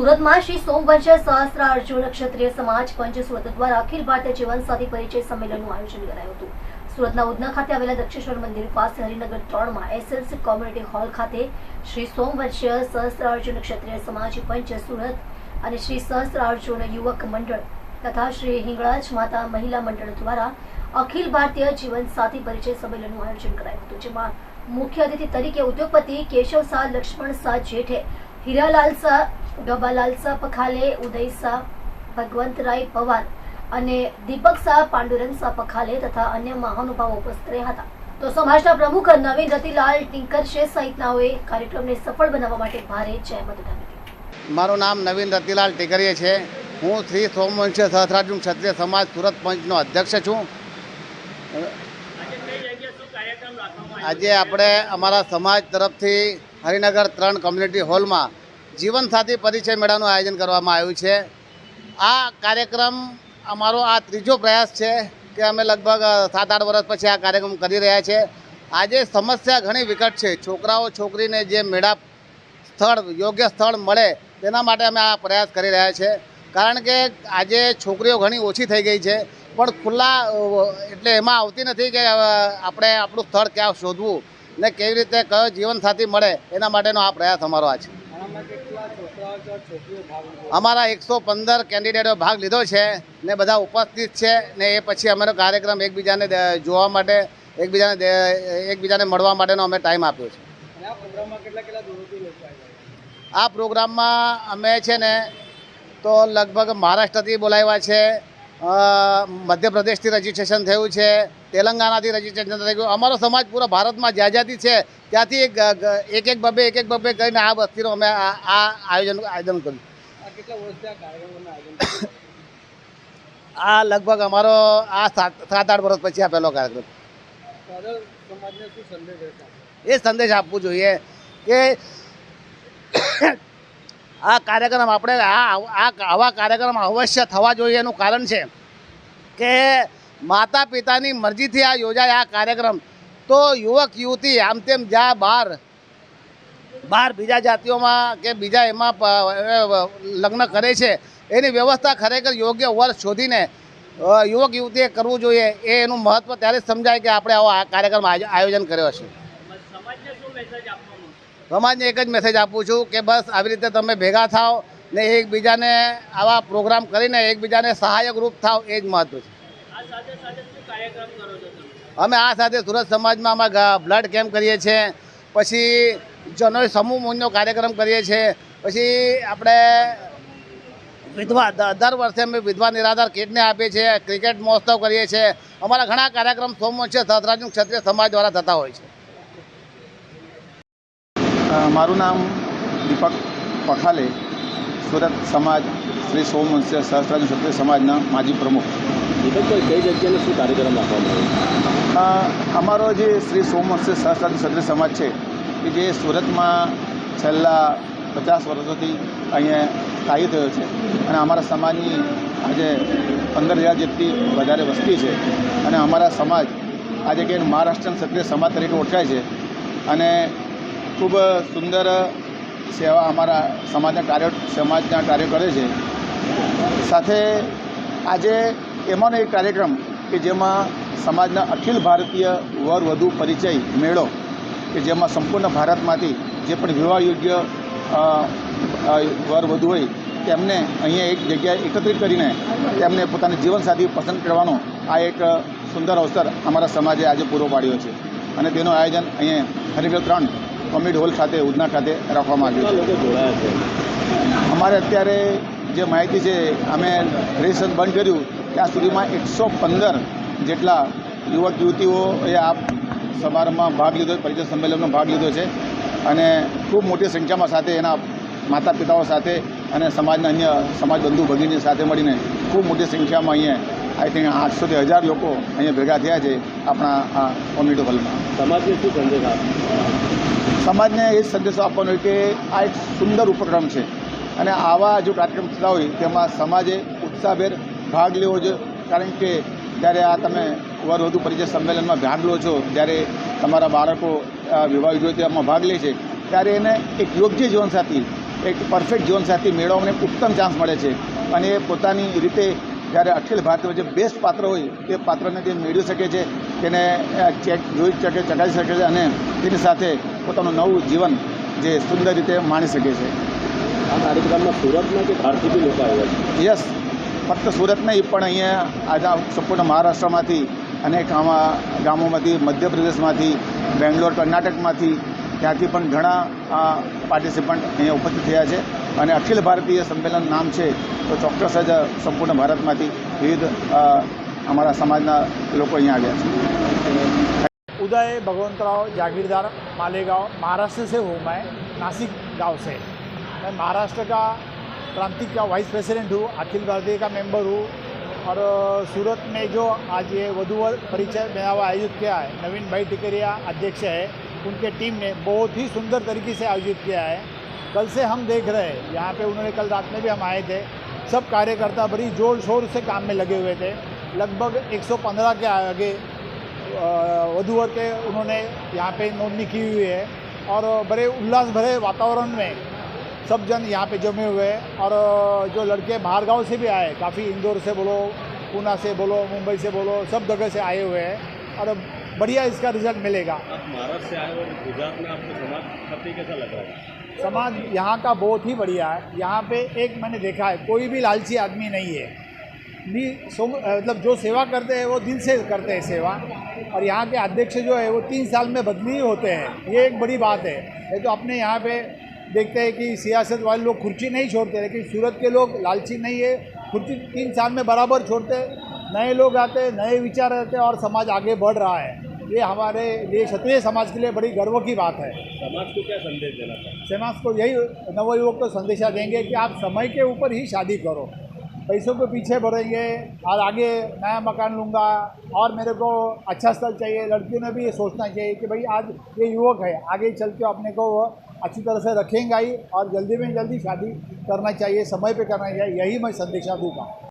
સુરતમાં શ્રી સોમવંશ સહસ્ત્ર અર્જુન ક્ષત્રિય સમાજ પંચ સુરત દ્વારા અખિલ ભારતીય જીવનસાથી પરિચય સંમેલનનું આયોજન કરાયું હતું. સુરતના ઉધના ખાતે આવેલા દક્ષેશ્વર મંદિર પાસે હરિનગર ત્રણમાં એસએલસી કોમ્યુનિટી હોલ ખાતે શ્રી સોમવંશ સહસ્ત્ર અર્જુન ક્ષત્રિય સમાજ પંચ સુરત અને શ્રી સહસ્ત્ર અર્જુન યુવક મંડળ તથા શ્રી હિંગળાજ માતા મહિલા મંડળ દ્વારા અખિલ ભારતીય જીવન સાથી પરિચય સંમેલનનું આયોજન કરાયું હતું, જેમાં મુખ્ય અતિથિ તરીકે ઉદ્યોગપતિ કેશવ શાહ લક્ષ્મણ શાહ જેઠે હીરાલાલ શાહ ગબાલાલ શાહ પખાલે ઉદય શાહ ભગવંતરાય પવાર અને દીપક શાહ પાંડુરંગ શાહ પખાલે તથા અન્ય મહાનુભાવો ઉપસ્થિત રહ્યા હતા. તો સમાજના પ્રમુખ નવીન રતિલાલ ટિંકર શેઠ સહિતનાઓએ કાર્યક્રમને સફળ બનાવવા માટે ભારે જહેમત ઉઠાવી મારું નામ નવીન રતિલાલ ટેકરીએ છે. હું શ્રી સોમવંશ સહસ્રાર્જુન ક્ષત્રિય સમાજ સુરત પંચનો અધ્યક્ષ છું. આજે આપણે અમારા સમાજ તરફથી હરિનગર ત્રણ કોમ્યુનિટી હોલમાં જીવનસાથી પરિચય મેળાનું આયોજન કરવામાં આવ્યું છે. આ કાર્યક્રમ અમારો આ ત્રીજો પ્રયાસ છે કે અમે લગભગ સાત આઠ વર્ષ પછી આ કાર્યક્રમ કરી રહ્યા છે. આજે સમસ્યા ઘણી વિકટ છે. છોકરાઓ, છોકરીને જે મેળા સ્થળ, યોગ્ય સ્થળ મળે તેના માટે અમે આ પ્રયાસ કરી રહ્યા છે. કારણ કે આજે છોકરીઓ ઘણી ઓછી થઈ ગઈ છે. પણ ખુલ્લા એટલે એમાં આવતી નથી કે આપણે આપણું સ્થળ ક્યાં શોધવું ને કેવી રીતે કયો જીવનસાથી મળે એના માટેનો આ પ્રયાસ અમારો આ છે. અમારા એકસો પંદર કેન્ડિડેટો ભાગ લીધો છે ને બધા ઉપસ્થિત છે ને એ પછી અમારો કાર્યક્રમ એકબીજાને જોવા માટે એકબીજાને એકબીજાને મળવા માટેનો અમે ટાઈમ આપ્યો છે? આ પ્રોગ્રામમાં અમે છે ને તો લગભગ મહારાષ્ટ્રથી બોલાવ્યા છે મધ્યપ્રદેશથી રજીસ્ટ્રેશન થયું છે તેલંગાણાથી રજીસ્ટ્રેશન થઈ ગયું અમારો સમાજ પૂરા ભારતમાં જ્યાં જ્યાંથી છે. ત્યાંથી એક એક એક બબે એક એક બબે કરીને આ વસ્તીનું અમે આ આયોજન આયોજન કર્યું. આ લગભગ અમારો આ સાત સાત આઠ વર્ષ પછી આ પહેલો કાર્યક્રમ એ સંદેશ આપવો જોઈએ કે આ કાર્યક્રમ આપણે આ આવા કાર્યક્રમ અવશ્ય થવા જોઈએ એનું કારણ છે કે માતા પિતાની મરજીથી આ યોજાય આ કાર્યક્રમ. તો યુવક, યુવતી આમ તેમ જ્યાં બહાર બહાર બીજા જાતિઓમાં કે બીજા એમાં લગ્ન કરે છે, એની વ્યવસ્થા ખરેખર યોગ્ય વર્ષ શોધીને યુવક, યુવતીએ કરવું જોઈએ એ એનું મહત્ત્વ ત્યારે સમજાય કે આપણે આવો આ કાર્યક્રમ આયોજન કર્યો છે. સમાજને એક જ મેસેજ આપું છું કે બસ આવી રીતે તમે ભેગા થાઓ ને એકબીજાને આવા પ્રોગ્રામ કરીને એકબીજાને સહાયક રૂપ થાવ એ જ મહત્વ છે. અમે આ સાથે સુરત સમાજમાં અમે બ્લડ કેમ્પ કરીએ છીએ પછી જનોઈ સમૂહ મૂંજનો કાર્યક્રમ કરીએ છીએ પછી આપણે વિધવા દર વર્ષે અમે વિધવા નિરાધાર કિટને આપીએ છીએ ક્રિકેટ મહોત્સવ કરીએ છીએ. અમારા ઘણા કાર્યક્રમ સોમવંશે સહસ્રાજન ક્ષત્રિય સમાજ દ્વારા થતા હોય છે. મારું નામ દીપક પખાલે સુરત સમાજ શ્રી સોમવંશ્ય સહસ્ત્રાજ ક્ષત્રિય સમાજના માજી પ્રમુખ. દીપકભાઈ કઈ જગ્યાને શું કાર્યક્રમ આપવામાં આવ્યો? અમારો જે શ્રી સોમવંશ્ય સહસ્ત્રાજ ક્ષત્રિય સમાજ છે કે જે સુરતમાં છેલ્લા પચાસ વર્ષોથી અહીંયા સ્થાયી થયો છે અને અમારા સમાજની આજે પંદર હજાર જેટલી વધારે વસ્તી છે અને અમારા સમાજ આજે કે મહારાષ્ટ્રીયન ક્ષત્રિય સમાજ તરીકે ઓળખાય છે અને ખૂબ સુંદર સેવા અમારા સમાજના કાર્ય સમાજના કાર્ય કરે છે. સાથે આજે એમાંનો એક કાર્યક્રમ કે જેમાં સમાજના અખિલ ભારતીય વર વધુ પરિચય મેળો કે જેમાં સંપૂર્ણ ભારતમાંથી જે પણ વિવાહ યોગ્ય અ, અ, વર વધુ હોય તેમને અહીંયા એક જગ્યાએ એકત્રિત કરીને તેમને પોતાની જીવનસાથી પસંદ કરવાનો આ એક સુંદર અવસર અમારા સમાજે આજે પૂરો પાડ્યો છે. અને તેનું આયોજન અહીંયા હરિગ્ર ત્રણ કોમેડી હોલ ખાતે ઉધના ખાતે રાખવામાં આવ્યું છે. અમારે અત્યારે જે માહિતી છે અમે રજીસ્ટ્રેશન બંધ કર્યું. ત્યાં સુધીમાં એકસો પંદર જેટલા યુવક યુવતીઓએ આ સમારંભમાં ભાગ લીધો પરિચય સંમેલનમાં ભાગ લીધો છે. અને ખૂબ મોટી સંખ્યામાં સાથે એના માતા પિતાઓ સાથે અને સમાજના અન્ય સમાજ બંધુ ભગીની સાથે મળીને ખૂબ મોટી સંખ્યામાં અહીંયા આઈ થિંક આઠસોથી હજાર લોકો અહીંયા ભેગા થયા છે આપણા આ કોમ્યુનિટી હોલમાં. સમાજને શું સંદેશ આપો? સમાજને એ સંદેશો આપવાનો હોય કે આ એક સુંદર ઉપક્રમ છે. અને આવા જો કાર્યક્રમ થતા હોય, તેમાં સમાજે ઉત્સાહભેર ભાગ લેવો જોઈએ. કારણ કે જ્યારે આ તમે વર વધુ પરિચય સંમેલનમાં ભાગ લો છો, જ્યારે તમારા બાળકો વિવાહ વિવાહ યોજનામાં ભાગ લે છે, ત્યારે એને એક યોગ્ય જીવનસાથી, એક પરફેક્ટ જીવનસાથી મેળવવાને ઉત્તમ ચાન્સ મળે છે. અને એ પોતાની રીતે જ્યારે અખિલ ભારતીય જે બેસ્ટ પાત્ર હોય, તે પાત્રને તે મેળવી શકે છે, તેને ચેક, જોઈ શકે ચકાસી શકે છે અને તેની સાથે પોતાનું નવું જીવન જે સુંદર રીતે માણી શકે છે. આ કાર્યક્રમમાં સુરતમાં કે બહારથી બી લોકો આવ્યા છે? યસ ફક્ત સુરત નહીં પણ અહીંયા આજે સંપૂર્ણ મહારાષ્ટ્રમાંથી અનેક આમાં ગામોમાંથી મધ્યપ્રદેશમાંથી બેંગ્લોર કર્ણાટકમાંથી ત્યાંથી પણ ઘણા પાર્ટિસિપન્ટ અહીંયા ઉપસ્થિત થયા છે. અને અખિલ ભારતીય સંમેલન નામ છે તો ચોક્કસ જ સંપૂર્ણ ભારતમાંથી વિવિધ અમારા સમાજના લોકો અહીંયા આવ્યા છે. उदय, भगवंतराव, जागीरदार, मालेगांव, महाराष्ट्र से हूँ मैं, नासिक गाँव से। मैं महाराष्ट्र का प्रांतिक का वाइस प्रेसिडेंट हूँ, अखिल भारतीय का मेंबर हूँ और सूरत में जो आज ये वधुवर परिचय मेला आयोजित किया है, नवीन भाई टिकरिया अध्यक्ष है, उनके टीम ने बहुत ही सुंदर तरीके से आयोजित किया है। कल से हम देख रहे हैं, यहाँ पे उन्होंने कल रात में भी हम आए थे, सब कार्यकर्ता बड़ी ज़ोर शोर से काम में लगे हुए थे। लगभग 115 के आगे वधूवर के उन्होंने यहाँ पे नोंदनी की हुई है और बड़े उल्लास भरे वातावरण में सब जन यहाँ पे जमे हुए हैं और जो लड़के बाहर गाँव से भी आए काफ़ी इंदौर से बोलो पूना से बोलो मुंबई से बोलो सब जगह से आए हुए हैं और बढ़िया इसका रिज़ल्ट मिलेगा। आप महाराष्ट्र से आए और गुजरात में आपको समाज कैसा लग रहा है? समाज यहाँ का बहुत ही बढ़िया है। यहाँ पे एक मैंने देखा है कोई भी लालची आदमी नहीं है। मतलब जो सेवा करते हैं वो दिल से करते हैं सेवा। और यहाँ के अध्यक्ष जो है वो तीन साल में बदली ही होते हैं। ये एक बड़ी बात है। ये तो अपने यहाँ पे देखते हैं कि सियासत वाले लोग कुर्सी नहीं छोड़ते लेकिन सूरत के लोग लालची नहीं है। कुर्सी तीन साल में बराबर छोड़ते नए लोग आते नए विचार आते और समाज आगे बढ़ रहा है। ये हमारे लिए क्षत्रिय समाज के लिए बड़ी गर्व की बात है। समाज को क्या संदेश देना चाहते समाज को यही नवयुवक को संदेशा देंगे कि आप समय के ऊपर ही शादी करो। पैसों के पीछे भरेंगे और आगे नया मकान लूँगा और मेरे को अच्छा स्थल चाहिए। लड़कियों ने भी ये सोचना चाहिए कि भाई आज ये युवक है, आगे चल के अपने को वो अच्छी तरह से रखेंगे ही और जल्दी में जल्दी शादी करना चाहिए, समय पे करना चाहिए, यही मैं संदेशा दूँगा।